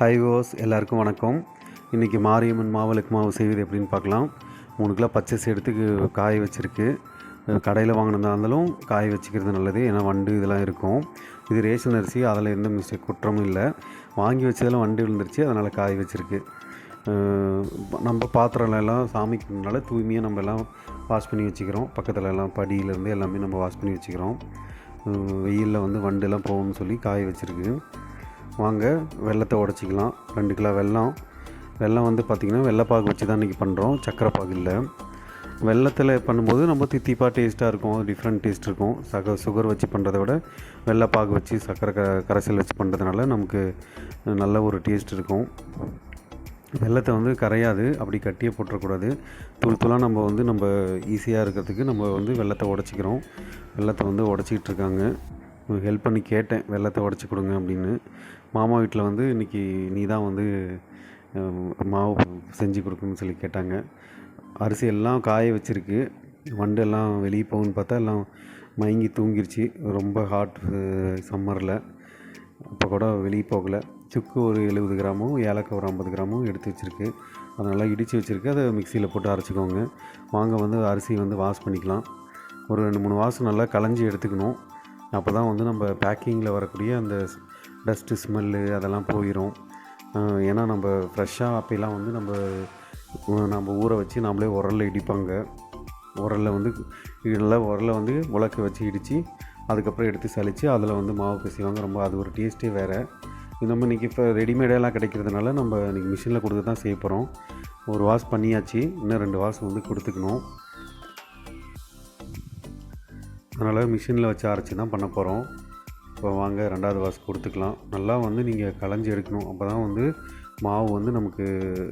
High hose எல்லாருக்கும் வணக்கம். இன்றைக்கி மாரியம்மன் மாவிளக்கு மாவு செய்வது எப்படின்னு பார்க்கலாம். மூணு கிலோ பச்சரிசி எடுத்து காய வச்சுருக்கு. கடையில் வாங்கினதா இருந்தாலும் காய வச்சுக்கிறது நல்லது. ஏன்னா வண்டு இதெல்லாம் இருக்கும். இது ரேஷன் அரிசி. அதில் எந்த மிஸ்டேக் குற்றமும் இல்லை. வாங்கி வச்சதெல்லாம் வண்டு விழுந்துருச்சு. அதனால் காய வச்சுருக்கு. நம்ம பாத்திரம் எல்லாம் சாமிக்குனால தூய்மையாக நம்ம எல்லாம் வாஷ் பண்ணி வச்சுக்கிறோம். பக்கத்தில் எல்லாம் படியிலேருந்து எல்லாமே நம்ம வாஷ் பண்ணி வச்சுக்கிறோம். வெயிலில் வந்து வண்டெல்லாம் போகும்னு சொல்லி காய வச்சுருக்கு. வாங்க வெள்ளத்தை உடச்சிக்கலாம். ரெண்டு கிலோ வெல்லம். வெல்லம் வந்து பார்த்திங்கன்னா வெள்ளைப்பாகு வச்சு தான் இன்றைக்கி பண்ணுறோம் சக்கரை பாகு இல்லை. வெள்ளத்தில் பண்ணும்போது நம்ம தித்திப்பாக டேஸ்ட்டாக இருக்கும். டிஃப்ரெண்ட் டேஸ்ட் இருக்கும். சக சுகர் வச்சு பண்ணுறத விட வெள்ளைப்பாகு வச்சு சக்கரை க கரைசல் வச்சு பண்ணுறதுனால நமக்கு நல்ல ஒரு டேஸ்ட் இருக்கும். வெள்ளத்தை வந்து கரையாது. அப்படி கட்டியே போட்டுறக்கூடாது. தூள் தூளாக நம்ம வந்து நம்ம ஈஸியாக இருக்கிறதுக்கு நம்ம வந்து வெள்ளத்தை உடச்சிக்கிறோம். வெள்ளத்தை வந்து உடச்சிக்கிட்டு இருக்காங்க. ஹெல்ப் பண்ணி கேட்டேன். வெள்ளத்தை உடச்சி கொடுங்க அப்படின்னு. மாமா வீட்டில் வந்து இன்றைக்கி நீ தான் வந்து மாவு செஞ்சு கொடுக்கணும்னு சொல்லி கேட்டாங்க. அரிசி எல்லாம் காய வச்சுருக்கு. வண்டு எல்லாம் வெளியே போகுன்னு பார்த்தா எல்லாம் மயங்கி தூங்கிருச்சு. ரொம்ப ஹாட் சம்மரில் அப்போ கூட வெளியே போகலை. சுக்கு ஒரு எழுபது கிராமும் ஏலக்காய் ஒரு ஐம்பது கிராமும் எடுத்து வச்சுருக்கு. அதனால் இடித்து வச்சுருக்கு. அதை மிக்சியில் போட்டு அரைச்சிக்கோங்க. வாங்க வந்து அரிசி வந்து வாஷ் பண்ணிக்கலாம். ஒரு ரெண்டு மூணு வாஷம் நல்லா களைஞ்சி எடுத்துக்கணும். அப்போ தான் வந்து நம்ம பேக்கிங்கில் வரக்கூடிய அந்த டஸ்ட்டு ஸ்மெல்லு அதெல்லாம் போயிடும் ஏன்னா நம்ம ஃப்ரெஷ்ஷாக அப்போலாம் வந்து நம்ம நம்ம ஊற வச்சு நம்மளே உரல்ல இடிப்பாங்க. உரலில் வந்து நல்லா உரலில் வந்து உலக்க வச்சு இடித்து அதுக்கப்புறம் எடுத்து சளிச்சு அதில் வந்து மாவு பிசைவாங்க. ரொம்ப அது ஒரு டேஸ்ட்டே வேறு. நம்ம இன்றைக்கி இப்போ ரெடிமேடெல்லாம் கிடைக்கிறதுனால நம்ம இன்றைக்கி மிஷினில் கொடுத்து தான் செய்ய போகிறோம் ஒரு வாஷ் பண்ணியாச்சு. இன்னும் ரெண்டு வாஷ் வந்து கொடுத்துக்கணும். அதனால் மிஷினில் வச்சு அரைச்சி தான் பண்ண போகிறோம் இப்போ வாங்க ரெண்டாவது வாஷ் கொடுத்துக்கலாம். நல்லா வந்து நீங்கள் களைஞ்சி எடுக்கணும். அப்போ தான் வந்து மாவு வந்து நமக்கு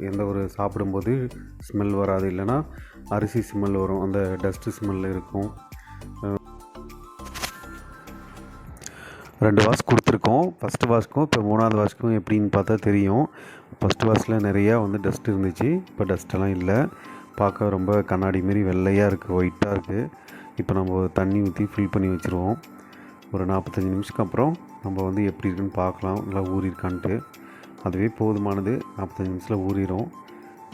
எந்த ஒரு சாப்பிடும்போது ஸ்மெல் வராது. இல்லைன்னா அரிசி ஸ்மெல் வரும். அந்த டஸ்ட்டு ஸ்மெல் இருக்கும். ரெண்டு வாஷ் கொடுத்துருக்கோம். ஃபஸ்ட்டு வாஷ்க்கும் இப்போ மூணாவது வாஷ்க்கும் எப்படின்னு பார்த்தா தெரியும். ஃபஸ்ட்டு வாஷில் நிறையா வந்து டஸ்ட் இருந்துச்சு. இப்போ டஸ்ட்டெல்லாம் இல்லை. பார்க்க ரொம்ப கண்ணாடி மாரி வெள்ளையாக இருக்குது ஒயிட்டாக இருக்குது இப்போ நம்ம தண்ணி ஊற்றி ஃபில் பண்ணி வச்சுருவோம். ஒரு நாற்பத்தஞ்சு நிமிஷத்துக்கு அப்புறம் நம்ம வந்து எப்படி இருக்குன்னு பார்க்கலாம். நல்லா ஊறியிருக்கான்ட்டு. அதுவே போதுமானது. நாற்பத்தஞ்சு நிமிஷத்தில் ஊறிடும்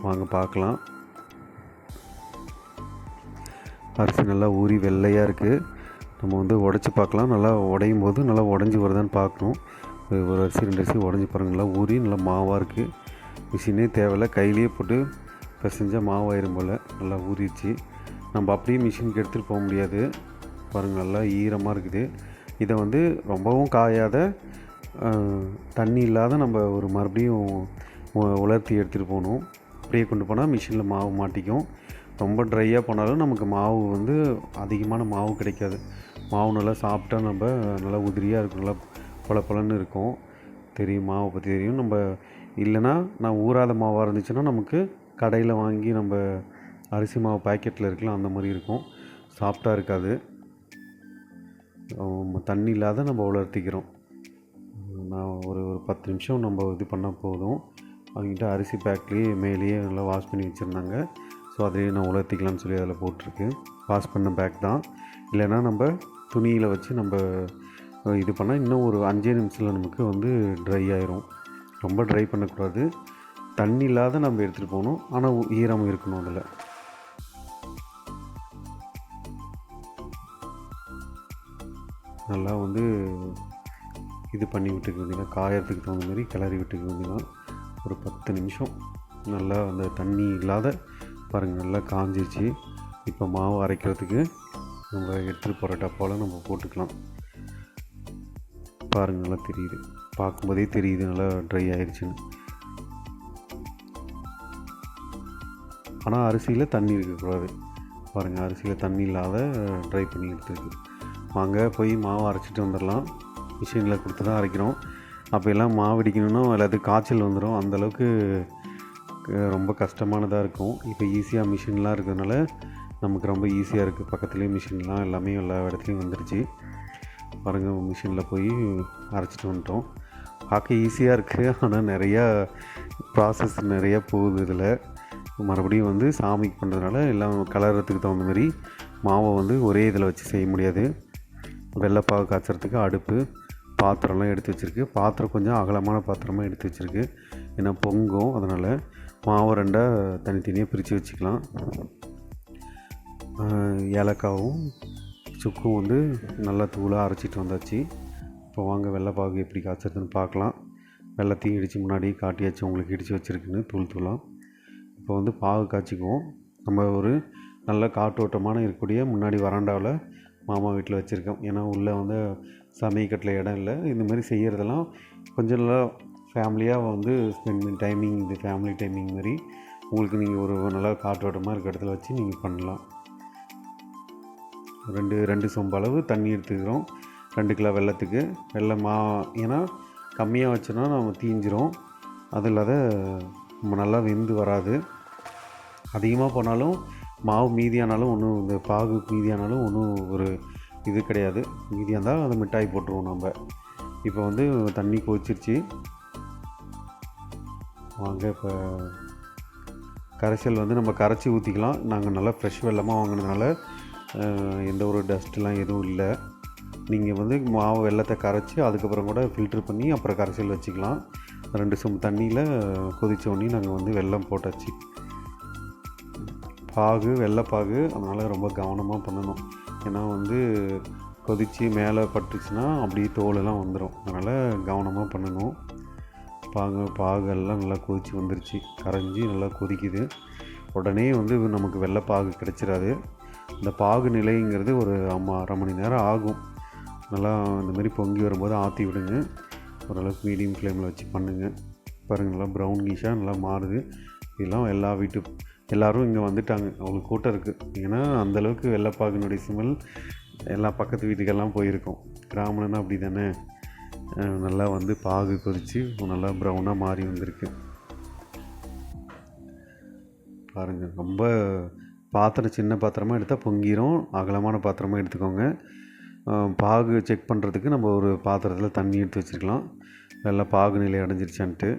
வாங்க பார்க்கலாம். அரிசி நல்லா ஊறி வெள்ளையாக இருக்குது நம்ம வந்து உடச்சி பார்க்கலாம். நல்லா உடையும் போது நல்லா உடஞ்சி வருதான்னு பார்க்கணும். ஒரு அரிசி ரெண்டு அரிசி உடஞ்சி பாருங்கள் நல்லா ஊறி நல்லா மாவாக இருக்குது மிஷினே தேவையில்ல. கையிலேயே போட்டு பிசைஞ்சால் மாவாயிரும் போல். நல்லா ஊறிடுச்சு. நம்ம அப்படியே மிஷினுக்கு எடுத்துகிட்டு போக முடியாது. பாருங்கள் நல்லா ஈரமாக இருக்குது. இதை வந்து ரொம்பவும் காயாத தண்ணி இல்லாத நம்ம ஒரு மறுபடியும் உலர்த்தி எடுத்துகிட்டு போகணும். அப்படியே கொண்டு போனால் மிஷினில் மாவு மாட்டிக்கும். ரொம்ப ட்ரையாக போனாலும் நமக்கு மாவு வந்து அதிகமான மாவு கிடைக்காது. மாவு நல்லா சாப்பிட்டா நம்ம நல்லா உதிரியாக இருக்கும் நல்லா பொல இருக்கும். தெரியும் மாவை பற்றி தெரியும். நம்ம இல்லைன்னா நான் ஊறாத மாவாக இருந்துச்சுன்னா நமக்கு கடையில் வாங்கி நம்ம அரிசி மாவு பாக்கெட்டில் இருக்கலாம் அந்த மாதிரி இருக்கும். சாஃப்டாக இருக்காது. தண்ணி இல்லாத நம்ம உலர்த்திக்கிறோம் நான் ஒரு ஒரு பத்து நிமிஷம் நம்ம இது பண்ணால் போதும். அவங்ககிட்ட அரிசி பேக்லேயே மேலேயே நல்லா வாஷ் பண்ணி வச்சுருந்தாங்க. ஸோ அதையே நான் உலர்த்திக்கலாம்னு சொல்லி அதில் போட்டிருக்கு. வாஷ் பண்ண பேக் தான். இல்லைன்னா நம்ம துணியில் வச்சு நம்ம இது பண்ணால் இன்னும் ஒரு அஞ்சே நிமிஷத்தில் நமக்கு வந்து ட்ரை ஆயிரும். ரொம்ப ட்ரை பண்ணக்கூடாது. தண்ணி இல்லாத நம்ம எடுத்துகிட்டு போகணும். ஆனால் ஈரம் இருக்கணும் அதில். நல்லா வந்து இது பண்ணி விட்டுக்க வேண்டியதான். காயறதுக்கு தகுந்த மாதிரி கிளறி விட்டுக்க வேண்டியதான். ஒரு பத்து நிமிஷம் நல்லா அந்த தண்ணி இல்லாத பாருங்கள் நல்லா காஞ்சிருச்சு. இப்போ மாவு அரைக்கிறதுக்கு நம்ம எடுத்துகிட்டு போகிற டப்பாவில் நம்ம போட்டுக்கலாம். பாருங்கள் நல்லா தெரியுது. பார்க்கும்போதே தெரியுது நல்லா ட்ரை ஆயிடுச்சுன்னு ஆனால் அரிசியில் தண்ணி இருக்கக்கூடாது. பாருங்கள் அரிசியில் தண்ணி இல்லாத ட்ரை பண்ணி எடுத்துருக்கு. வாங்க போய் மாவு அரைச்சிட்டு வந்துடலாம் மிஷினில் கொடுத்து தான் அரைக்கிறோம். அப்போ எல்லாம் மாவு அடிக்கணும்னா அல்லது காய்ச்சல் வந்துடும் அந்தளவுக்கு ரொம்ப கஷ்டமானதாக இருக்கும். இப்போ ஈஸியாக மிஷின்லாம் இருக்கிறதுனால நமக்கு ரொம்ப ஈஸியாக இருக்குது பக்கத்துலேயும் மிஷின்லாம் எல்லாமே எல்லா இடத்துலையும் வந்துருச்சு. பாருங்கள் மிஷினில் போய் அரைச்சிட்டு வந்துட்டோம். பார்க்க ஈஸியாக இருக்குது ஆனால் நிறையா ப்ராசஸ் நிறையா போகுது இதில். மறுபடியும் வந்து சாமிக்கு பண்ணுறதுனால எல்லாம் கலரத்துக்கு தகுந்த மாதிரி மாவை வந்து ஒரே இதில் வச்சு செய்ய முடியாது. வெள்ளைப்பாகு காய்ச்சறதுக்கு அடுப்பு பாத்திரம்லாம் எடுத்து வச்சுருக்கு. பாத்திரம் கொஞ்சம் அகலமான பாத்திரமாக எடுத்து வச்சுருக்கு. ஏன்னா பொங்கும். அதனால் மாவு ரெண்டாக தனித்தனியாக பிரித்து வச்சுக்கலாம். ஏலக்காவும் சுக்கும் வந்து நல்லா தூளாக அரைச்சிட்டு வந்தாச்சு. இப்போ வாங்க வெள்ளைப்பாகு எப்படி காய்ச்சறதுன்னு பார்க்கலாம். வெள்ளத்தையும் இடித்து முன்னாடி காட்டியாச்சு. உங்களுக்கு இடித்து வச்சுருக்குன்னு தூள் தூளாக இப்போ வந்து பாகு காய்ச்சிக்குவோம். நம்ம ஒரு நல்ல காற்றோட்டமான இருக்கக்கூடிய முன்னாடி வராண்டாவில் மாமா வீட்டில் வச்சுருக்கோம் ஏன்னா உள்ளே வந்து சமையக்கட்டில் இடம் இல்லை. இந்த மாதிரி செய்கிறதெல்லாம் கொஞ்சம் நல்லா ஃபேமிலியாக வந்து ஸ்பெண்ட் டைமிங் இது ஃபேமிலி டைமிங் மாதிரி உங்களுக்கு நீங்கள் ஒரு நல்லா காற்றோட்டமாக இருக்க இடத்துல வச்சு நீங்கள் பண்ணலாம். ரெண்டு ரெண்டு சொம்பு அளவு தண்ணி எடுத்துக்கிறோம். ரெண்டு கிலோ வெள்ளத்துக்கு. வெள்ளை மா ஏன்னா கம்மியாக வச்சோன்னா நம்ம தீஞ்சிரும். அது இல்லாத நம்ம நல்லா வெந்து வராது. அதிகமாக போனாலும் மாவு மீதியானாலும் ஒன்றும் இந்த பாகு மீதியானாலும் ஒன்றும் ஒரு இது கிடையாது. மீதியாக இருந்தால் அதை மிட்டாய் போட்டுருவோம் நம்ம. இப்போ வந்து தண்ணி கொதிச்சிருச்சு. வாங்க இப்போ கரைசல் வந்து நம்ம கரைச்சி ஊற்றிக்கலாம் நாங்கள் நல்லா ஃப்ரெஷ் வெள்ளமாக வாங்கினதுனால எந்த ஒரு டஸ்ட்லாம் எதுவும் இல்லை. நீங்கள் வந்து மாவு வெள்ளத்தை கரைச்சி அதுக்கப்புறம் கூட ஃபில்ட்ரு பண்ணி அப்புறம் கரைசல் வச்சுக்கலாம். ரெண்டு சும் தண்ணியில் கொதிச்ச உடனே நாங்கள் வந்து வெல்லம் போட்டாச்சு. பாகு வெள்ளைப்பாகு அதனால் ரொம்ப கவனமாக பண்ணணும். ஏன்னா வந்து கொதித்து மேலே பட்டுச்சுன்னா அப்படியே தோலெல்லாம் வந்துடும் அதனால் கவனமாக பண்ணணும். பாகு பாகெல்லாம் நல்லா கொதித்து வந்துருச்சு. கரைஞ்சி நல்லா கொதிக்குது. உடனே வந்து நமக்கு வெள்ளைப்பாகு கிடச்சிடாது இந்த பாகு நிலைங்கிறது ஒரு அம்மா அரை மணி நேரம் ஆகும். நல்லா இந்த மாதிரி பொங்கி வரும்போது ஆற்றி விடுங்க. ஓரளவுக்கு மீடியம் ஃப்ளேமில் வச்சு பண்ணுங்கள் பாருங்கள் நல்லா ப்ரௌனிஷாக நல்லா மாறுது. இதெல்லாம் எல்லா வீட்டு எல்லோரும் இங்கே வந்துட்டாங்க. அவங்களுக்கு கூட்டம் இருக்குது ஏன்னா அந்தளவுக்கு வெள்ளைப்பாகினுடைய சிமல் எல்லா பக்கத்து வீட்டுக்கெல்லாம் போயிருக்கோம். கிராமம்னா அப்படி தானே நல்லா வந்து பாகு கொதித்து நல்லா ப்ரௌனாக மாறி வந்திருக்கு. பாருங்கள் ரொம்ப பாத்திரம் சின்ன பாத்திரமாக எடுத்தால் பொங்கிரும். அகலமான பாத்திரமாக எடுத்துக்கோங்க. பாகு செக் பண்ணுறதுக்கு நம்ம ஒரு பாத்திரத்தில் தண்ணி எடுத்து வச்சுருக்கலாம். நல்லா பாகு நிலை அடைஞ்சிருச்சான்ட்டு.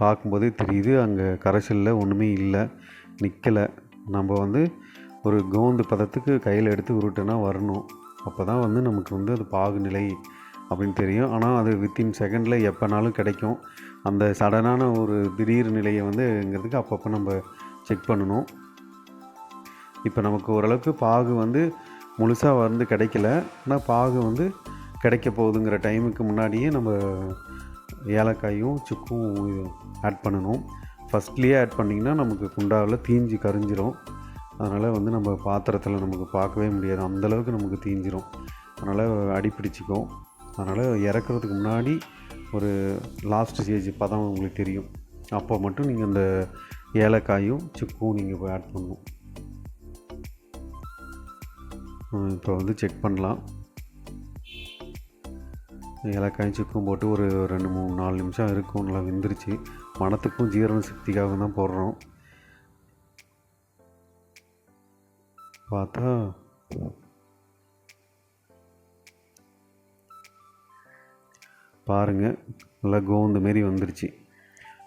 பார்க்கும்போதே தெரியுது அங்கே கரைசலில் ஒன்றுமே இல்லை நிற்கலை நம்ம வந்து ஒரு கோந்து பதத்துக்கு கையில் எடுத்து உருட்டுனா வரணும். அப்போ தான் வந்து நமக்கு வந்து அது பாகுநிலை அப்படின்னு தெரியும். ஆனால் அது வித்தின் செகண்டில் எப்போனாலும் கிடைக்கும். அந்த சடனான ஒரு திடீர் நிலையை வந்துங்கிறதுக்கு அப்பப்போ நம்ம செக் பண்ணணும். இப்போ நமக்கு ஓரளவுக்கு பாகு வந்து முழுசாக வந்து கிடைக்கல. ஆனால் பாகு வந்து கிடைக்க போகுதுங்கிற டைமுக்கு முன்னாடியே நம்ம ஏலக்காயும் சுக்கும் ஆட் பண்ணணும். ஃபஸ்ட்லேயே ஆட் பண்ணிங்கன்னா நமக்கு குண்டாவில் தீஞ்சு கரிஞ்சிரும். அதனால் வந்து நம்ம பாத்திரத்தில் நமக்கு பார்க்கவே முடியாது. அந்தளவுக்கு நமக்கு தீஞ்சிரும். அதனால் அடி பிடிச்சிக்கும். அதனால் இறக்குறதுக்கு முன்னாடி ஒரு லாஸ்ட் ஸ்டேஜ் பதம் உங்களுக்கு தெரியும். அப்போ மட்டும் நீங்கள் அந்த ஏலக்காயும் சுக்கும் நீங்கள் ஆட் பண்ணணும். இப்போ வந்து செக் பண்ணலாம். ஏலக்காயும் சுக்கும் போட்டு ஒரு ரெண்டு மூணு நாலு நிமிஷம் இருக்கும். நல்லா வெந்துருச்சு. மணத்துக்கும் ஜீரண சக்திக்காக தான் போடுறோம். பார்த்தா பாருங்கள் நல்லா கோந்து மாரி வந்துருச்சு.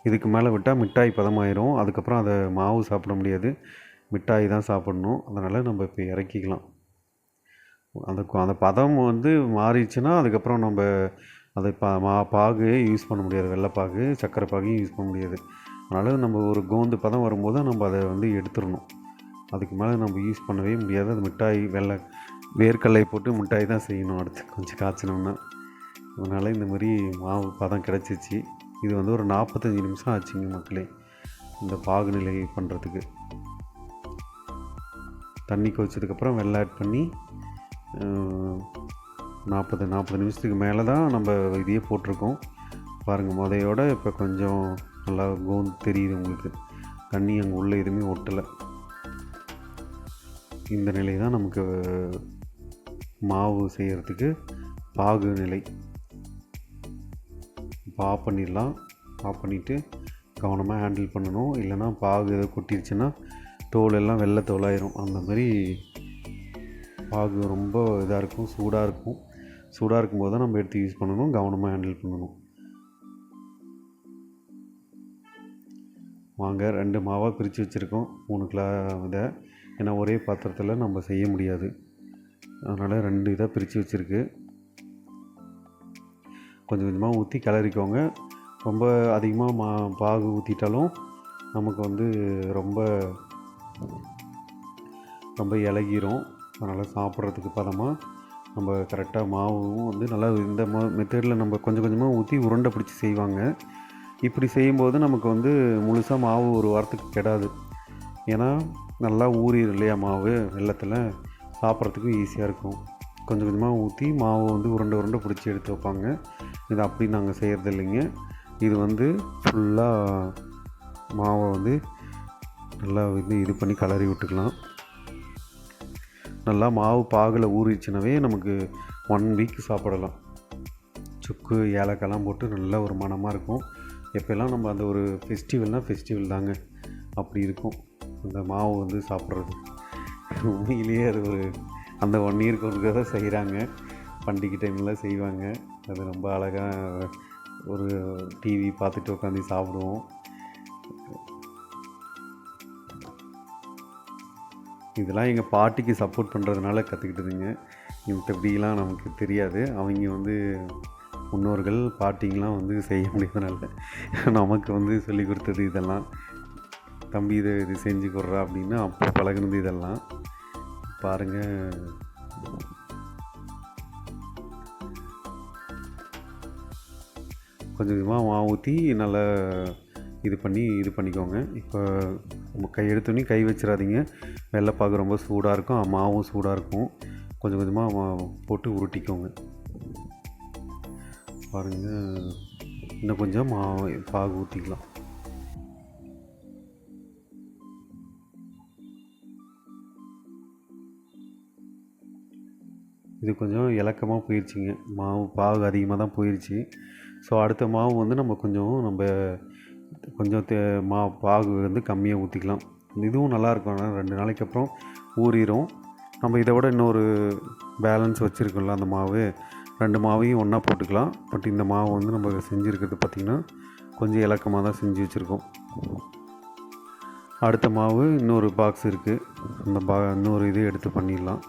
இதுக்கு மேலே விட்டால் மிட்டாய் பதமாயிரும். அதுக்கப்புறம் அதை மாவு சாப்பிட முடியாது. மிட்டாய் தான் சாப்பிடணும். அதனால் நம்ம இப்போ இறக்கிக்கலாம். அந்த கு- அந்த பதம் வந்து மாறிடுச்சுன்னா அதுக்கப்புறம் நம்ம அதை பா மா பாகு யூஸ் பண்ண முடியாது. வெள்ளைப்பாகு சர்க்கரை பாகையும் யூஸ் பண்ண முடியாது. அதனால் நம்ம ஒரு கோந்து பதம் வரும்போது நம்ம அதை வந்து எடுத்துடணும். அதுக்கு மேலே நம்ம யூஸ் பண்ணவே முடியாது. அது மிட்டாய் வெள்ளை வேர்க்கடலை போட்டு மிட்டாய் தான் செய்யணும். அடுத்து கொஞ்சம் காய்ச்சினோம்னா. அதனால் இந்த மாதிரி மாவு பதம் கிடச்சிச்சு. இது வந்து ஒரு நாற்பத்தஞ்சு நிமிஷம் ஆச்சுங்க மக்களே இந்த பாகு நிலை பண்ணுறதுக்கு தண்ணி கொதிச்சதுக்கப்புறம் வெள்ளை ஆட் பண்ணி நாற்பது நாற்பது நிமிஷத்துக்கு மேலே தான் நம்ம இதையே போட்டிருக்கோம். பாருங்கள் முதையோட இப்போ கொஞ்சம் நல்லா கோந்து தெரியுது உங்களுக்கு. தண்ணி அங்கே உள்ளே எதுவுமே ஒட்டலை. இந்த நிலை தான் நமக்கு மாவு செய்கிறதுக்கு பாகு நிலை. இப்போ ஆஃப் பண்ணிடலாம். ஆஃப் பண்ணிவிட்டு கவனமாக ஹேண்டில் பண்ணணும். இல்லைன்னா பாகு எதாவது கொட்டிருச்சுன்னா தோல் எல்லாம் வெள்ளை தோலாயிரும். அந்த மாதிரி பாகு ரொம்ப இதாக இருக்கும் சூடாக இருக்கும். சூடாக இருக்கும்போது தான் நம்ம எடுத்து யூஸ் பண்ணணும் கவனமாக ஹேண்டில் பண்ணணும். வாங்க ரெண்டு மாவாக பிரித்து வச்சுருக்கோம் மூணு கிலோ இதை. ஏன்னா ஒரே பாத்திரத்தில் நம்ம செய்ய முடியாது. அதனால் ரெண்டு இதாக பிரித்து வச்சுருக்கு. கொஞ்சம் கொஞ்சமாக ஊற்றி கிளறிக்கோங்க. ரொம்ப அதிகமாக மா பாகு ஊற்றிட்டாலும் நமக்கு வந்து ரொம்ப ரொம்ப இலகிரும். அதனால் சாப்பிட்றதுக்கு பதமாக நம்ம கரெக்டாக மாவும் வந்து நல்லா இந்த மா மெத்தடில் நம்ம கொஞ்சம் கொஞ்சமாக ஊற்றி உருண்டை பிடிச்சி செய்வாங்க. இப்படி செய்யும்போது நமக்கு வந்து முழுசாக மாவு ஒரு வாரத்துக்கு கெடாது. ஏன்னா நல்லா ஊறிடும் இல்லையா மாவு வெள்ளத்தில் சாப்பிட்றதுக்கும் ஈஸியாக இருக்கும். கொஞ்சம் கொஞ்சமாக ஊற்றி மாவு வந்து உருண்டை உருண்டை பிடிச்சி எடுத்து வைப்பாங்க. இது அப்படி நாங்கள் செய்கிறது இல்லைங்க. இது வந்து ஃபுல்லாக மாவை வந்து நல்லா வந்து இது பண்ணி கலரி விட்டுக்கலாம். நல்லா மாவு பாகில் ஊறிச்சுனாவே நமக்கு ஒன் வீக் சாப்பிடலாம். சுக்கு ஏலக்காய்லாம் போட்டு நல்ல ஒரு மணமாக இருக்கும். எப்போல்லாம் நம்ம அந்த ஒரு ஃபெஸ்டிவல்னால் ஃபெஸ்டிவல் தாங்க. அப்படி இருக்கும். அந்த மாவு வந்து சாப்பிட்றது. உண்மையிலேயே அது ஒரு அந்த ஒன் இயருக்கு தான் செய்கிறாங்க பண்டிகை டைமில் செய்வாங்க. அது ரொம்ப அழகாக ஒரு டிவி பார்த்துட்டு உட்காந்து சாப்பிடுவோம். இதெல்லாம் எங்கள் பாட்டிக்கு சப்போர்ட் பண்ணுறதுனால கற்றுக்கிட்டதுங்க மற்றபடிலாம் நமக்கு தெரியாது. அவங்க வந்து முன்னோர்கள் பாட்டிங்கெலாம் வந்து செய்ய முடியாதனால நமக்கு வந்து சொல்லி கொடுத்தது இதெல்லாம். தம்பி இதை இது செஞ்சு கொடுறா அப்படின்னு அப்போ பழகுனது இதெல்லாம். பாருங்கள் கொஞ்சம் கொஞ்சமாக மா ஊற்றி நல்லா இது பண்ணி இது பண்ணிக்கோங்க. இப்போ நம்ம கை எடுத்தோடனே கை வச்சிடாதீங்க வெள்ளைப்பாக்கு ரொம்ப சூடாக இருக்கும். மாவும் சூடாக இருக்கும். கொஞ்சம் கொஞ்சமாக போட்டு உருட்டிக்கோங்க. பாருங்கள் இன்னும் கொஞ்சம் மா பாகு ஊற்றிக்கலாம் இது கொஞ்சம் இலக்கமாக போயிடுச்சிங்க மாவு பாகு அதிகமாக தான் போயிடுச்சு ஸோ அடுத்த மாவு வந்து நம்ம கொஞ்சம் நம்ம கொஞ்சம் தே மா பாகு வந்து கம்மியாக ஊற்றிக்கலாம் இதுவும் நல்லாயிருக்கும் ஆனால் ரெண்டு நாளைக்கு அப்புறம் ஊறிடும் நம்ம இதை விட இன்னொரு பேலன்ஸ் வச்சுருக்கோம்ல அந்த மாவு. ரெண்டு மாவையும் ஒன்றா போட்டுக்கலாம். பட் இந்த மாவு வந்து நம்ம செஞ்சுருக்கிறது பார்த்திங்கன்னா கொஞ்சம் இலக்கமாக தான் செஞ்சு வச்சுருக்கோம். அடுத்த மாவு இன்னொரு பாக்ஸ் இருக்குது அந்த பா இன்னொரு இது எடுத்து பண்ணிடலாம்.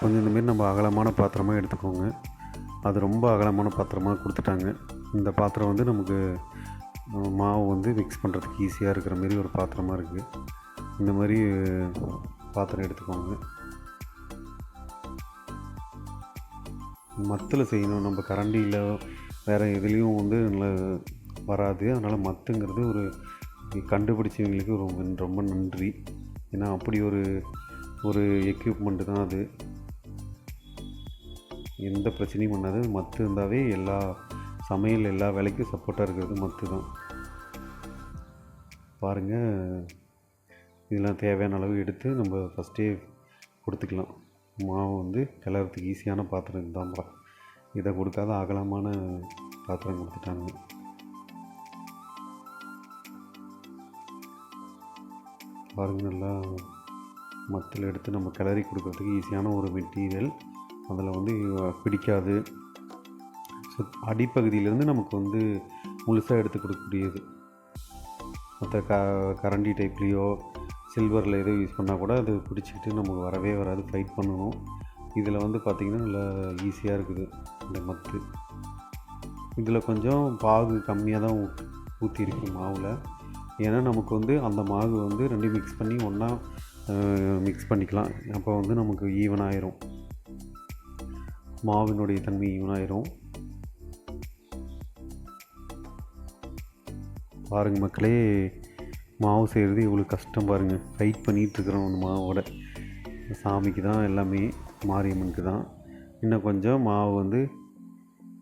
கொஞ்சம் இந்தமாரி நம்ம அகலமான பாத்திரமாக எடுத்துக்கோங்க. அது ரொம்ப அகலமான பாத்திரமாக கொடுத்துட்டாங்க. இந்த பாத்திரம் வந்து நமக்கு மாவு வந்து மிக்ஸ் பண்ணுறதுக்கு ஈஸியாக இருக்கிற மாரி ஒரு பாத்திரமாக இருக்குது இந்த மாதிரி பாத்திரம் எடுத்துக்கோங்க. மத்தில் செய்யணும். நம்ம கரண்டியில் வேறு எதுலேயும் வந்து நல்லா வராது. அதனால் மத்துங்கிறது ஒரு கண்டுபிடிச்சவங்களுக்கு ரொம்ப ரொம்ப நன்றி. ஏன்னா அப்படி ஒரு ஒரு எக்யூப்மெண்ட்டு தான் அது. எந்த பிரச்சனையும் பண்ணாது. மத்து இருந்தாவே எல்லா சமையல் எல்லா வேலைக்கும் சப்போர்ட்டாக இருக்கிறது மத்து தான் பாருங்கள் இதெல்லாம் தேவையான அளவு எடுத்து நம்ம ஃபஸ்ட்டே கொடுத்துக்கலாம். மாவு வந்து கிளறதுக்கு ஈஸியான பாத்திரம் இதுதான்ப்பா இதை கொடுக்காத அகலமான பாத்திரம் கொடுத்துட்டாங்க பாருங்க நல்லா மத்தில் எடுத்து நம்ம கிளறி கொடுக்கறதுக்கு ஈஸியான ஒரு மெட்டீரியல் அதில் வந்து பிடிக்காது. அடிப்பகுதியிலேருந்து நமக்கு வந்து முழுசாக எடுத்து கொடுக்கக்கூடியது. மற்ற க கரண்டி டைப்லேயோ சில்வரில் எதோ யூஸ் பண்ணால் கூட அது பிடிச்சிக்கிட்டு நமக்கு வரவே வராது ஃபைட் பண்ணணும். இதில் வந்து பார்த்திங்கன்னா நல்லா ஈஸியாக இருக்குது இந்த மத்து. இதில் கொஞ்சம் பாகு கம்மியாக தான் ஊ ஊற்றிருக்கு மாவில். ஏன்னா நமக்கு வந்து அந்த மாவு வந்து ரெண்டையும் மிக்ஸ் பண்ணி ஒன்றா மிக்ஸ் பண்ணிக்கலாம். அப்போ வந்து நமக்கு ஈவன் ஆயிரும். மாவினுடைய தன்மை ஈவன் பாருங்கள் மக்களே மாவு செய்கிறது இவ்வளோ கஷ்டம் பாருங்கள் ஃபைட் பண்ணிகிட்ருக்குறோம் அந்த மாவோட. சாமிக்கு தான் எல்லாமே மாரியம்மனுக்கு தான். இன்னும் கொஞ்சம் மாவு வந்து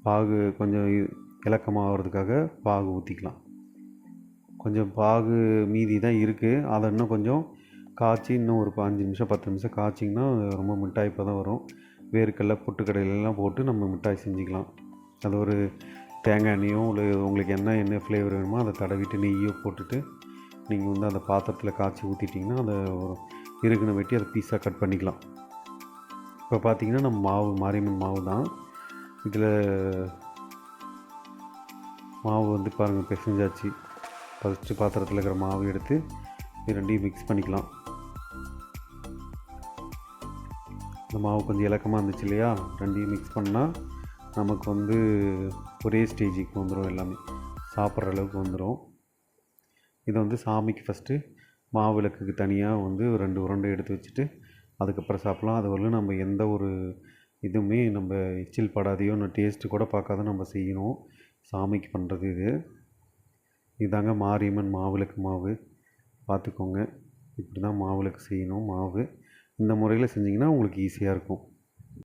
பாகு கொஞ்சம் இலக்கமாகிறதுக்காக பாகு ஊற்றிக்கலாம் கொஞ்சம் பாகு மீதி தான் இருக்குது அதை இன்னும் கொஞ்சம் காய்ச்சி இன்னும் ஒரு அஞ்சு நிமிஷம் பத்து நிமிஷம் காய்ச்சிங்கன்னா ரொம்ப மிட்டாய் தான் வரும். வேர்க்கடலை பொட்டுக்கடலைலாம் போட்டு நம்ம மிட்டாய் செஞ்சுக்கலாம். அது ஒரு தேங்காய் எண்ணெயோ இல்லை உங்களுக்கு என்ன என்ன ஃப்ளேவர் வேணுமோ அதை தடவிட்டு நெய்யோ போட்டுட்டு நீங்கள் வந்து அந்த பாத்திரத்தில் காய்ச்சி ஊற்றிட்டிங்கன்னா அதை ஒரு இருக்குன்னு வெட்டி அதை பீஸாக கட் பண்ணிக்கலாம். இப்போ பார்த்தீங்கன்னா நம்ம மாவு மாரியம்மன் மாவு தான். இதில் மாவு வந்து பாருங்கள் பிசைஞ்சாச்சு. ஃபஸ்ட்டு பாத்திரத்தில் இருக்கிற மாவு எடுத்து இது ரெண்டையும் மிக்ஸ் பண்ணிக்கலாம். இந்த மாவு கொஞ்சம் இலக்கமாக இருந்துச்சு இல்லையா? ரெண்டையும் மிக்ஸ் பண்ணால் நமக்கு வந்து ஒரே ஸ்டேஜுக்கு வந்துடும் எல்லாமே. சாப்பிட்ற அளவுக்கு வந்துடும் இதை வந்து சாமிக்கு ஃபஸ்ட்டு மாவிளக்குக்கு தனியாக வந்து ஒரு ரெண்டு உருண்டை எடுத்து வச்சுட்டு அதுக்கப்புறம் சாப்பிட்லாம். அது வரலும் நம்ம எந்த ஒரு இதுவுமே நம்ம எச்சில் படாதையோ இன்னும் டேஸ்ட்டு கூட பார்க்காத நம்ம செய்யணும். சாமிக்கு பண்ணுறது இது. இதாங்க மாரியம்மன் மாவிளக்கு மாவு. பார்த்துக்கோங்க. இப்படி தான் மாவிளக்கு செய்யணும் மாவு. இந்த முறையில் செஞ்சிங்கன்னா உங்களுக்கு ஈஸியாக இருக்கும்.